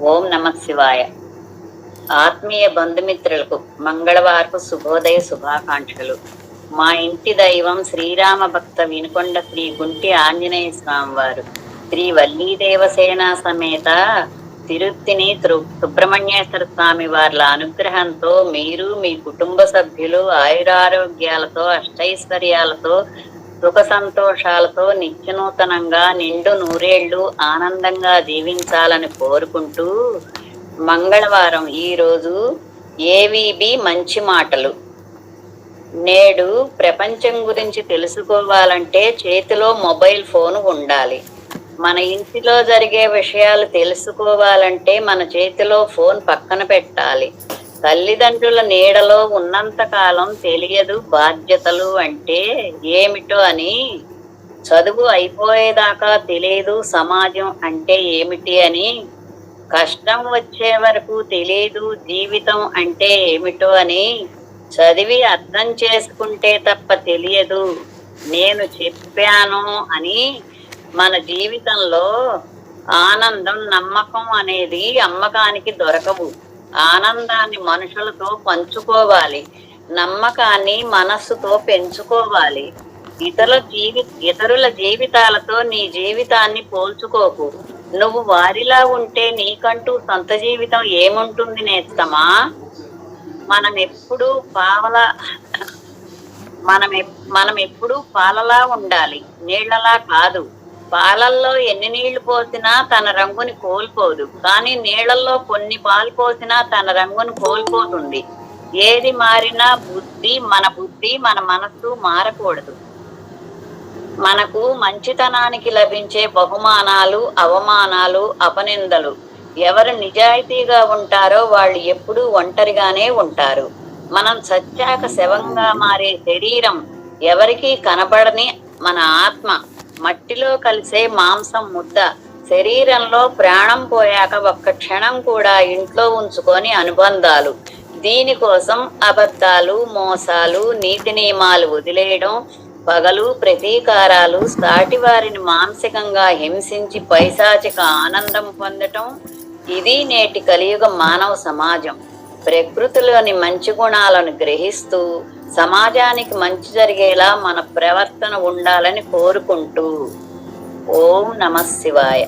ఓం నమ శివాయ. ఆత్మీయ బంధుమిత్రులకు మంగళవారపు శుభోదయ శుభాకాంక్షలు. మా ఇంటి దైవం శ్రీరామ భక్త వినుకొండ శ్రీ గుంటి ఆంజనేయ స్వామి వారు శ్రీ వల్లీదేవసేన సమేత తిరుత్తిని త్రు- సుబ్రహ్మణ్యేశ్వర స్వామి వార్ల అనుగ్రహంతో మీరు మీ కుటుంబ సభ్యులు ఆయురారోగ్యాలతో అష్టైశ్వర్యాలతో సుఖ సంతోషాలతో నిత్యనూతనంగా నిండు నూరేళ్ళు ఆనందంగా జీవించాలని కోరుకుంటూ మంగళవారం ఈరోజు ఏవీబి మంచి మాటలు. నేడు ప్రపంచం గురించి తెలుసుకోవాలంటే చేతిలో మొబైల్ ఫోన్ ఉండాలి. మన ఇంటిలో జరిగే విషయాలు తెలుసుకోవాలంటే మన చేతిలో ఫోన్ పక్కన పెట్టాలి. తల్లిదండ్రుల నీడలో ఉన్నంత కాలం తెలియదు బాధ్యతలు అంటే ఏమిటో అని. చదువు అయిపోయేదాకా తెలియదు సమాజం అంటే ఏమిటి అని. కష్టం వచ్చే వరకు తెలియదు జీవితం అంటే ఏమిటో అని. చదివి అర్థం చేసుకుంటే తప్ప తెలియదు. నేను చెప్పాను అని మన జీవితంలో ఆనందం నమ్మకం అనేది అమ్మకానికి దొరకవు. ఆనందాన్ని మనుషులతో పంచుకోవాలి నమ్మకాన్ని మనస్సుతో పెంచుకోవాలి. ఇతరుల జీవి ఇతరుల జీవితాలతో నీ జీవితాన్ని పోల్చుకోకు. నువ్వు వారిలా ఉంటే నీకంటూ సొంత జీవితం ఏముంటుంది నేస్తమా? మనం ఎప్పుడు పావల మనం మనం ఎప్పుడు పాలలా ఉండాలి. నీళ్ళలా కాదు. పాలల్లో ఎన్ని నీళ్ళు పోసినా తన రంగుని కోల్పోదు. కానీ నీళ్ళలో కొన్ని పాలు పోసినా తన రంగుని కోల్పోతుంది. ఏది మారినా బుద్ధి మన బుద్ధి మన మనస్సు మారకూడదు. మనకు మంచితనానికి లభించే బహుమానాలు అవమానాలు అపనిందలు. ఎవరు నిజాయితీగా ఉంటారో వాళ్ళు ఎప్పుడూ ఒంటరిగానే ఉంటారు. మనం సత్యాక శవంగా మారే శరీరం ఎవరికీ కనపడని మన ఆత్మ. మట్టిలో కలిసే మాంసం ముద్ద. శరీరంలో ప్రాణం పోయాక ఒక్క క్షణం కూడా ఇంట్లో ఉంచుకొని అనుబంధాలు. దీనికోసం అబద్ధాలు మోసాలు నీతి నియమాలు వదిలేయడం పగలు ప్రతీకారాలు సాటి వారిని మానసికంగా హింసించి పైశాచిక ఆనందం పొందటం ఇది నేటి కలియుగ మానవ సమాజం. ప్రకృతిలోని మంచి గుణాలను గ్రహిస్తూ సమాజానికి మంచి జరిగేలా మన ప్రవర్తన ఉండాలని కోరుకుంటూ. ఓం నమ శివాయ.